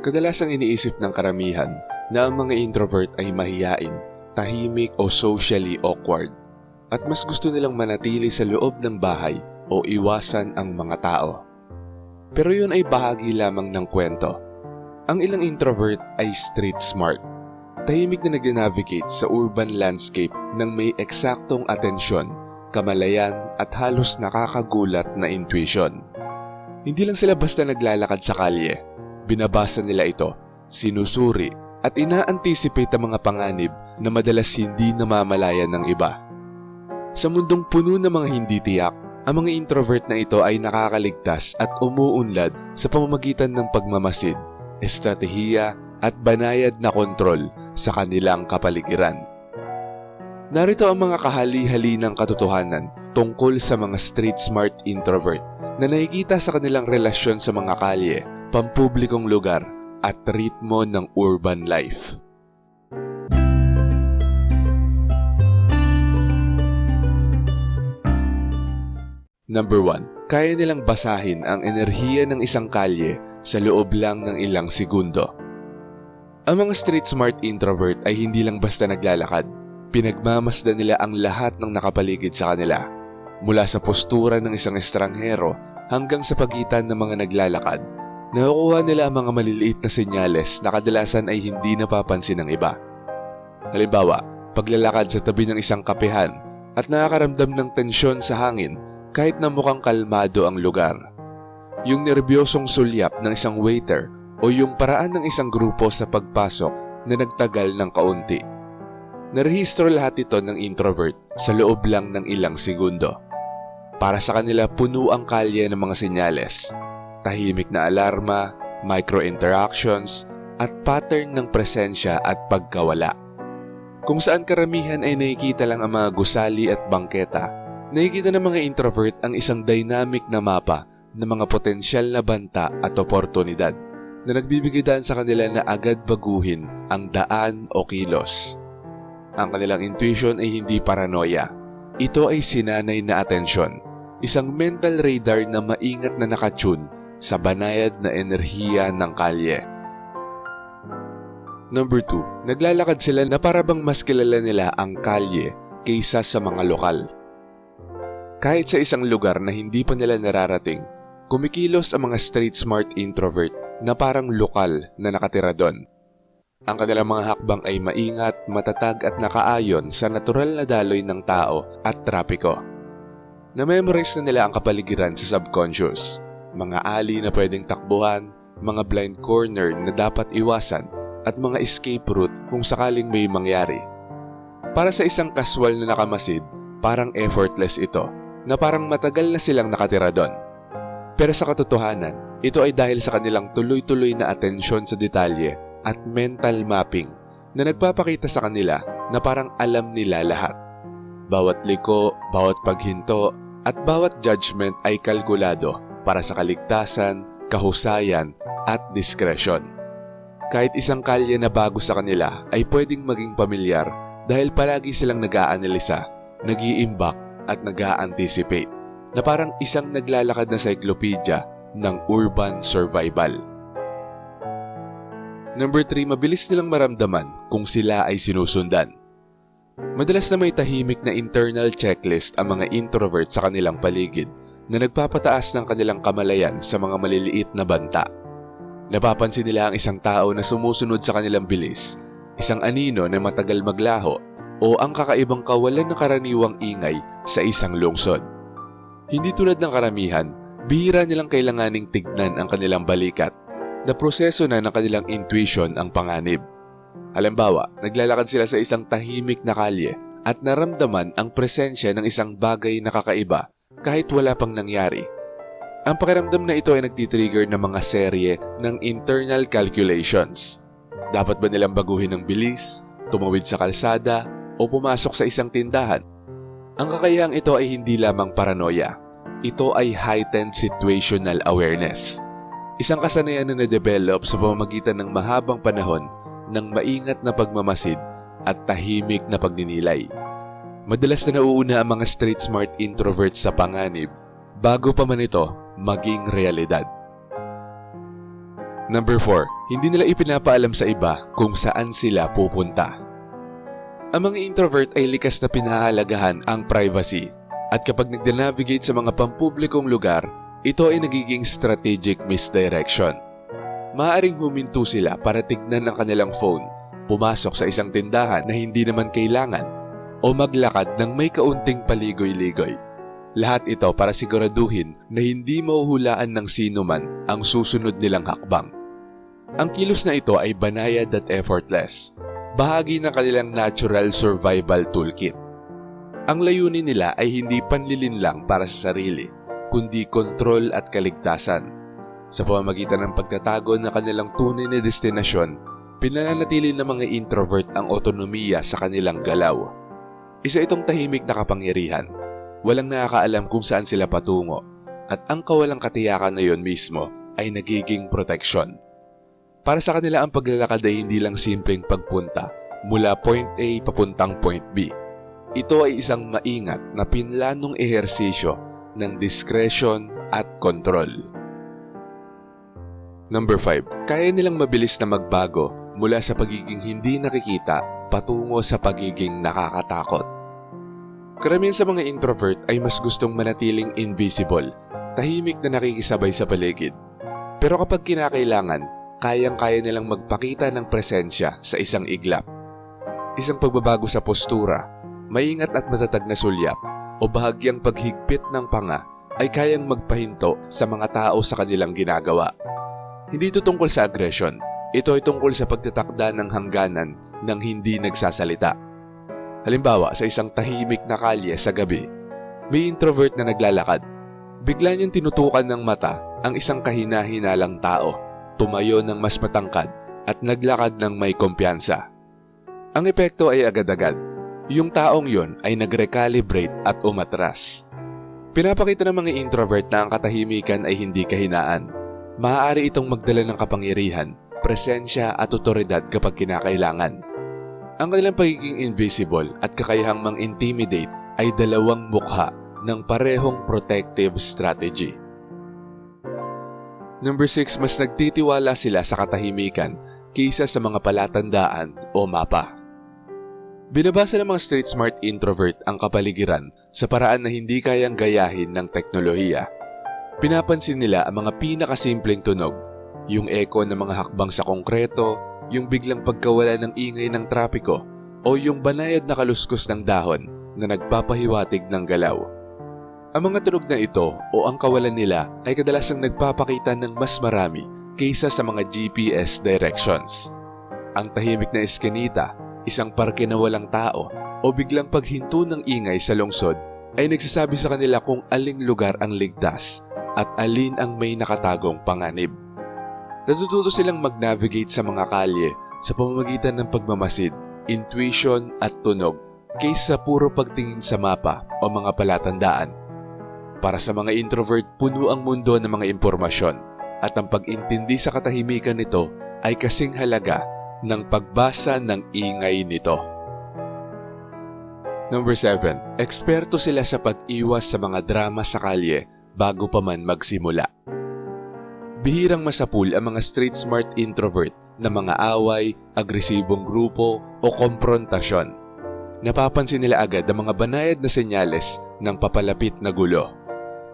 Kadalasang iniisip ng karamihan na ang mga introvert ay mahiyain, tahimik o socially awkward at mas gusto nilang manatili sa loob ng bahay o iwasan ang mga tao. Pero yun ay bahagi lamang ng kwento. Ang ilang introvert ay street smart. Tahimik na nag-navigate sa urban landscape ng may eksaktong atensyon, kamalayan at halos nakakagulat na intuition. Hindi lang sila basta naglalakad sa kalye. Binabasa nila ito, sinusuri at ina-anticipate ang mga panganib na madalas hindi namamalayan ng iba. Sa mundong puno ng mga hindi tiyak, ang mga introvert na ito ay nakakaligtas at umuunlad sa pamamagitan ng pagmamasid, estratehiya at banayad na kontrol sa kanilang kapaligiran. Narito ang mga kahali-hali ng katotohanan tungkol sa mga street smart introvert na nakikita sa kanilang relasyon sa mga kalye, pampublikong lugar at ritmo ng urban life. Number 1. Kaya nilang basahin ang enerhiya ng isang kalye sa loob lang ng ilang segundo. Ang mga street smart introvert ay hindi lang basta naglalakad. Pinagmamasdan nila ang lahat ng nakapaligid sa kanila. Mula sa postura ng isang estranghero hanggang sa pagitan ng mga naglalakad. Nakukuha nila ang mga maliliit na senyales na kadalasan ay hindi napapansin ng iba. Halimbawa, paglalakad sa tabi ng isang kapehan at nakakaramdam ng tensyon sa hangin kahit na mukhang kalmado ang lugar. Yung nerbyosong sulyap ng isang waiter o yung paraan ng isang grupo sa pagpasok na nagtagal ng kaunti. Narehistro lahat ito ng introvert sa loob lang ng ilang segundo. Para sa kanila puno ang kalye ng mga senyales, tahimik na alarma, micro-interactions, at pattern ng presensya at pagkawala. Kung saan karamihan ay nakikita lang ang mga gusali at bangketa, nakikita ng mga introvert ang isang dynamic na mapa ng mga potensyal na banta at oportunidad na nagbibigay daan sa kanila na agad baguhin ang daan o kilos. Ang kanilang intuition ay hindi paranoia. Ito ay sinanay na atensyon, isang mental radar na maingat na nakatune sa banayad na enerhiya ng kalye. Number 2, naglalakad sila na parabang mas kilala nila ang kalye kaysa sa mga lokal. Kahit sa isang lugar na hindi pa nila nararating, kumikilos ang mga street smart introvert na parang lokal na nakatira doon. Ang kanilang mga hakbang ay maingat, matatag at nakaayon sa natural na daloy ng tao at trapiko. Na-memorize na nila ang kapaligiran sa subconscious, mga ali na pwedeng takbuhan, mga blind corner na dapat iwasan at mga escape route kung sakaling may mangyari. Para sa isang kaswal na nakamasid, parang effortless ito na parang matagal na silang nakatira doon. Pero sa katotohanan, ito ay dahil sa kanilang tuloy-tuloy na atensyon sa detalye at mental mapping na nagpapakita sa kanila na parang alam nila lahat. Bawat liko, bawat paghinto, at bawat judgment ay kalkulado para sa kaligtasan, kahusayan, at diskresyon. Kahit isang kalye na bago sa kanila ay pwedeng maging pamilyar dahil palagi silang nag-aanalisa, nag-iimbak at nag-a-anticipate na parang isang naglalakad na cyclopedia ng urban survival. Number 3, mabilis nilang maramdaman kung sila ay sinusundan. Madalas na may tahimik na internal checklist ang mga introvert sa kanilang paligid na nagpapataas ng kanilang kamalayan sa mga maliliit na banta. Napapansin nila ang isang tao na sumusunod sa kanilang bilis, isang anino na matagal maglaho o ang kakaibang kawalan ng karaniwang ingay sa isang lungsod. Hindi tulad ng karamihan, bihira nilang kailanganing tignan ang kanilang balikat na proseso na ng kanilang intuition ang panganib. Halimbawa, naglalakad sila sa isang tahimik na kalye at naramdaman ang presensya ng isang bagay na kakaiba kahit wala pang nangyari. Ang pakiramdam na ito ay nagtitrigger ng mga serye ng internal calculations. Dapat ba nilang baguhin ang bilis, tumawid sa kalsada, o pumasok sa isang tindahan? Ang kakayahang ito ay hindi lamang paranoia. Ito ay heightened situational awareness. Isang kasanayan na na-develop sa pamamagitan ng mahabang panahon ng maingat na pagmamasid at tahimik na pagninilay. Madalas na nauuna ang mga street smart introverts sa panganib bago pa man ito maging realidad. Number 4, hindi nila ipinapaalam sa iba kung saan sila pupunta. Ang mga introvert ay likas na pinahalagahan ang privacy at kapag nagde-navigate sa mga pampublikong lugar, ito ay nagiging strategic misdirection. Maaring huminto sila para tignan ang kanilang phone, pumasok sa isang tindahan na hindi naman kailangan, o maglakad ng may kaunting paligoy-ligoy. Lahat ito para siguraduhin na hindi mahuhulaan ng sino man ang susunod nilang hakbang. Ang kilos na ito ay banayad at effortless, bahagi ng kanilang natural survival toolkit. Ang layunin nila ay hindi panlilin lang para sa sarili, kundi kontrol at kaligtasan. Sa pamamagitan ng pagtatago ng kanilang tunay na destinasyon, pinananatili ng mga introvert ang otonomiya sa kanilang galaw. Isa itong tahimik na kapangyarihan. Walang nakakaalam kung saan sila patungo at ang kawalang katiyakan na yon mismo ay nagiging proteksyon. Para sa kanila ang paglalakad ay hindi lang simpleng pagpunta mula point A papuntang point B. Ito ay isang maingat na pinlanong ehersisyo ng discretion at control. Number 5. Kaya nilang mabilis na magbago mula sa pagiging hindi nakikita patungo sa pagiging nakakatakot. Karamihan sa mga introvert ay mas gustong manatiling invisible, tahimik na nakikisabay sa paligid. Pero kapag kinakailangan, kayang-kaya nilang magpakita ng presensya sa isang iglap. Isang pagbabago sa postura, maingat at matatag na sulyap, o bahagyang paghigpit ng panga ay kayang magpahinto sa mga tao sa kanilang ginagawa. Hindi ito tungkol sa aggression, ito ay tungkol sa pagtatakda ng hangganan ng hindi nagsasalita. Halimbawa, sa isang tahimik na kalye sa gabi, may introvert na naglalakad. Bigla niyang tinutukan ng mata ang isang kahina-hinalang tao, tumayo ng mas matangkad at naglakad ng may kumpiyansa. Ang epekto ay agad-agad. Yung taong yon ay nag-recalibrate at umatras. Pinapakita ng mga introvert na ang katahimikan ay hindi kahinaan. Maaari itong magdala ng kapangyarihan, presensya at otoridad kapag kinakailangan. Ang kanilang pagiging invisible at kakayahang mang-intimidate ay dalawang mukha ng parehong protective strategy. Number 6, mas nagtitiwala sila sa katahimikan kaysa sa mga palatandaan o mapa. Binabasa ng mga street smart introvert ang kapaligiran sa paraan na hindi kayang gayahin ng teknolohiya. Pinapansin nila ang mga pinakasimpleng tunog, yung echo ng mga hakbang sa konkreto, yung biglang pagkawala ng ingay ng trapiko, o yung banayad na kaluskos ng dahon na nagpapahiwatig ng galaw. Ang mga tunog na ito o ang kawalan nila ay kadalasang nagpapakita ng mas marami kaysa sa mga GPS directions. Ang tahimik na eskenita isang parke na walang tao o biglang paghinto ng ingay sa lungsod ay nagsasabi sa kanila kung aling lugar ang ligtas at alin ang may nakatagong panganib. Natututo silang mag-navigate sa mga kalye sa pamamagitan ng pagmamasid, intuition at tunog kaysa puro pagtingin sa mapa o mga palatandaan. Para sa mga introvert, puno ang mundo ng mga impormasyon at ang pag-intindi sa katahimikan nito ay kasing halaga ng pagbasa ng ingay nito. Number 7. Eksperto sila sa pag-iwas sa mga drama sa kalye bago pa man magsimula. Bihirang masapul ang mga street smart introvert na mga away, agresibong grupo o komprontasyon. Napapansin nila agad ang mga banayad na senyales ng papalapit na gulo.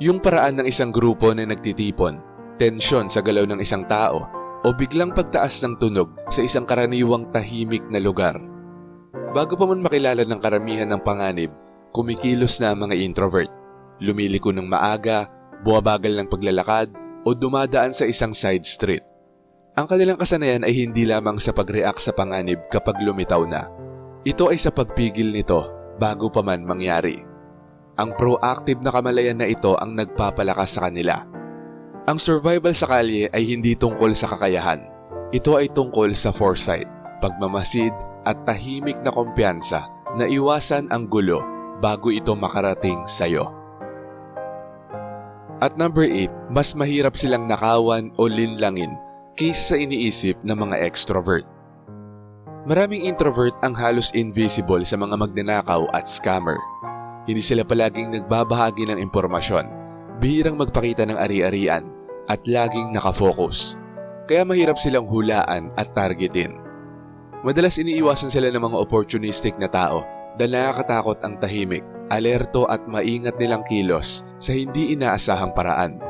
Yung paraan ng isang grupo na nagtitipon, tensyon sa galaw ng isang tao o biglang pagtaas ng tunog sa isang karaniwang tahimik na lugar. Bago pa man makilala ng karamihan ng panganib, kumikilos na ang mga introvert. Lumiliko ng maaga, buwabagal ng paglalakad, o dumadaan sa isang side street. Ang kanilang kasanayan ay hindi lamang sa pag-react sa panganib kapag lumitaw na. Ito ay sa pagpigil nito bago pa man mangyari. Ang proactive na kamalayan na ito ang nagpapalakas sa kanila. Ang survival sa kalye ay hindi tungkol sa kakayahan. Ito ay tungkol sa foresight, pagmamasid at tahimik na kumpiyansa na iwasan ang gulo bago ito makarating sa iyo. At number 8, mas mahirap silang nakawan o linlangin kaysa sa iniisip ng mga extrovert. Maraming introvert ang halos invisible sa mga magnanakaw at scammer. Hindi sila palaging nagbabahagi ng impormasyon, bihirang magpakita ng ari-arian, at laging nakafocus. kaya mahirap silang hulaan at targetin. Madalas iniiwasan sila ng mga opportunistic na tao dahil nakakatakot ang tahimik, alerto at maingat nilang kilos sa hindi inaasahang paraan.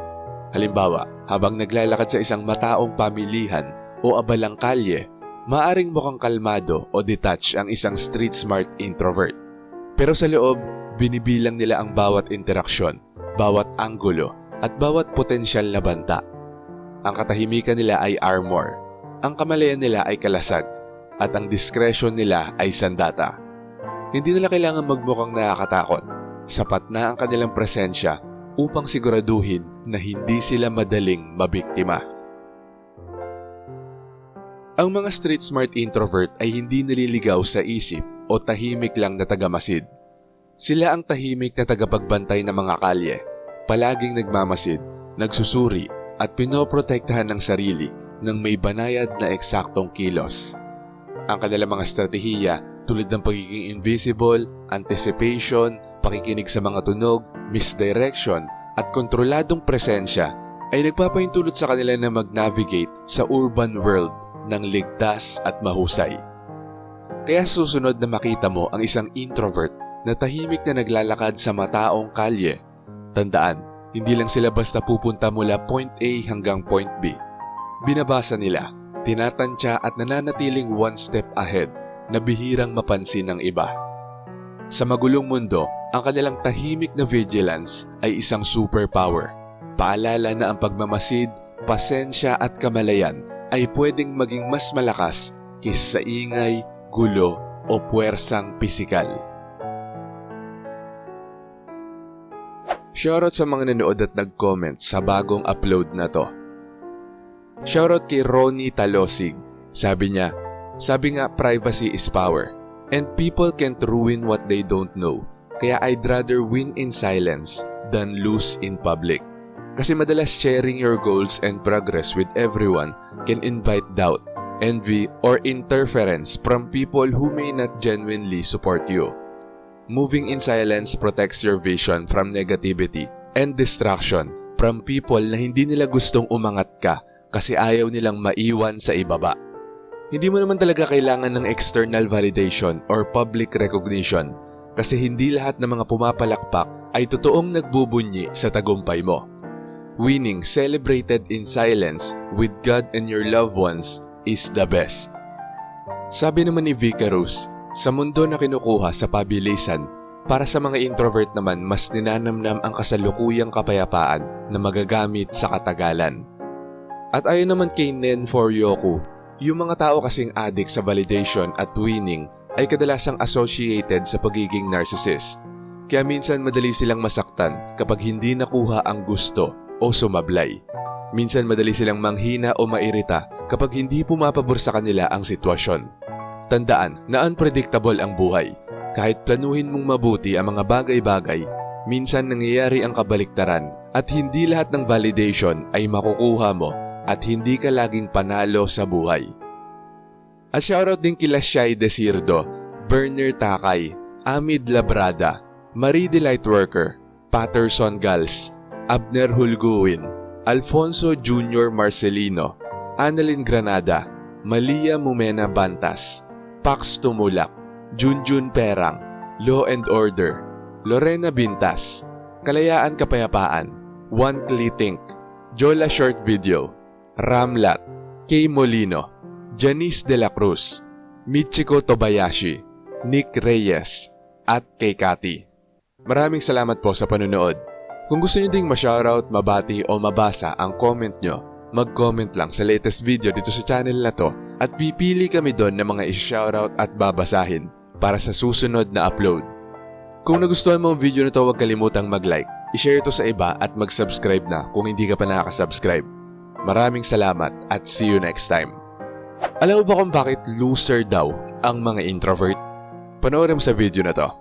Halimbawa, habang naglalakad sa isang mataong pamilihan o abalang kalye, maaring mukhang kalmado o detached ang isang street smart introvert. Pero sa loob, binibilang nila ang bawat interaksyon, bawat anggulo, at bawat potensyal na banta. Ang katahimikan nila ay armor, ang kamalayan nila ay kalasag, at ang discretion nila ay sandata. Hindi nila kailangan magmukhang nakakatakot. Sapat na ang kanilang presensya upang siguraduhin na hindi sila madaling mabiktima. Ang mga street smart introvert ay hindi naliligaw sa isip o tahimik lang na tagamasid. Sila ang tahimik na tagapagbantay ng mga kalye, palaging nagmamasid, nagsusuri at pinoprotektahan ng sarili ng may banayad na eksaktong kilos. Ang kanilang mga estratehiya tulad ng pagiging invisible, anticipation, pakikinig sa mga tunog, misdirection at kontroladong presensya ay nagpapaintulot sa kanila na mag-navigate sa urban world ng ligtas at mahusay. Kaya susunod na makita mo ang isang introvert na tahimik na naglalakad sa mataong kalye, tandaan, hindi lang sila basta pupunta mula point A hanggang point B. Binabasa nila, tinatansya at nananatiling one step ahead na bihirang mapansin ng iba. Sa magulong mundo, ang kanilang tahimik na vigilance ay isang superpower. Paalala na ang pagmamasid, pasensya at kamalayan ay pwedeng maging mas malakas kaysa sa ingay, gulo o puwersang pisikal. Shoutout sa mga nanood at nag-comment sa bagong upload na to. Shoutout kay Ronnie Talosig. Sabi niya, sabi nga privacy is power and people can't ruin what they don't know. Kaya I'd rather win in silence than lose in public. Kasi madalas sharing your goals and progress with everyone can invite doubt, envy, or interference from people who may not genuinely support you. Moving in silence protects your vision from negativity and distraction from people na hindi nila gustong umangat ka kasi ayaw nilang maiwan sa ibaba. Hindi mo naman talaga kailangan ng external validation or public recognition kasi hindi lahat ng mga pumapalakpak ay totoong nagbubunyi sa tagumpay mo. Winning celebrated in silence with God and your loved ones is the best. Sabi naman ni Vicarus, sa mundo na kinukuha sa pabilisan, para sa mga introvert naman mas ninanamnam ang kasalukuyang kapayapaan na magagamit sa katagalan. At ayon naman kay Nen Foryoku, yung mga tao kasing addict sa validation at winning ay kadalasang associated sa pagiging narcissist. Kaya minsan madali silang masaktan kapag hindi nakuha ang gusto o sumablay. Minsan madali silang manghina o mairita kapag hindi pumapabor sa kanila ang sitwasyon. Tandaan na unpredictable ang buhay. Kahit planuhin mong mabuti ang mga bagay-bagay, minsan nangyayari ang kabaliktaran at hindi lahat ng validation ay makukuha mo at hindi ka laging panalo sa buhay. At shoutout din kila Shai Desirdo, Berner Takay, Amid Labrada, Marie the Lightworker, Patterson Gals, Abner Hulguin, Alfonso Jr. Marcelino, Annalyn Granada, Malia Mumena Bantas, Pax Tumulak, Junjun Perang, Law and Order, Lorena Bintas, Kalayaan Kapayapaan, One Clitink, Jola Short Video, Ramlat, Kay Molino, Janice De La Cruz, Michiko Tobayashi, Nick Reyes, at kay Kati. Maraming salamat po sa panonood. Kung gusto niyo ding ma-shoutout, mabati o mabasa ang comment nyo, mag-comment lang sa latest video dito sa channel na to at pipili kami doon ng mga i-shoutout at babasahin para sa susunod na upload. Kung nagustuhan mo ang video na to, huwag kalimutang mag-like, i-share ito sa iba at mag-subscribe na kung hindi ka pa nakaka-subscribe. Maraming salamat at see you next time. Alam mo ba kung bakit loser daw ang mga introvert? Panoorin mo sa video na to.